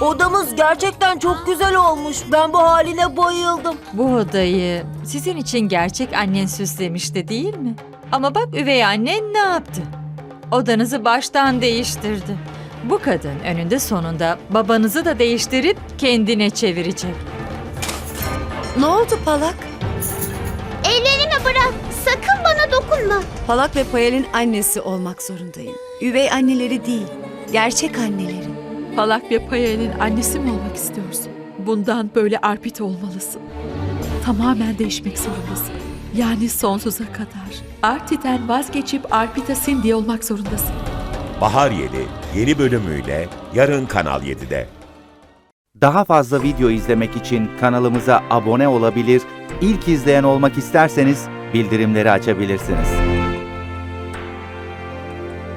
Odamız gerçekten çok güzel olmuş. Ben bu haline bayıldım. Bu odayı sizin için gerçek annen süslemişti değil mi? Ama bak üvey annen ne yaptı? Odanızı baştan değiştirdi. Bu kadın önünde sonunda babanızı da değiştirip kendine çevirecek. Ne oldu Palak? Ellerimi bırak. Sakın bana dokunma. Palak ve Payal'in annesi olmak zorundayım. Üvey anneleri değil, gerçek anneleri. Palak ve Payal'in annesi mi olmak istiyorsun? Bundan böyle arpit olmalısın. Tamamen değişmek zorundasın. Yani sonsuza kadar. Artiden vazgeçip Arpita Cindy olmak zorundasın. Bahar Yeli yeni bölümüyle yarın Kanal 7'de. Daha fazla video izlemek için kanalımıza abone olabilir, ilk izleyen olmak isterseniz bildirimleri açabilirsiniz.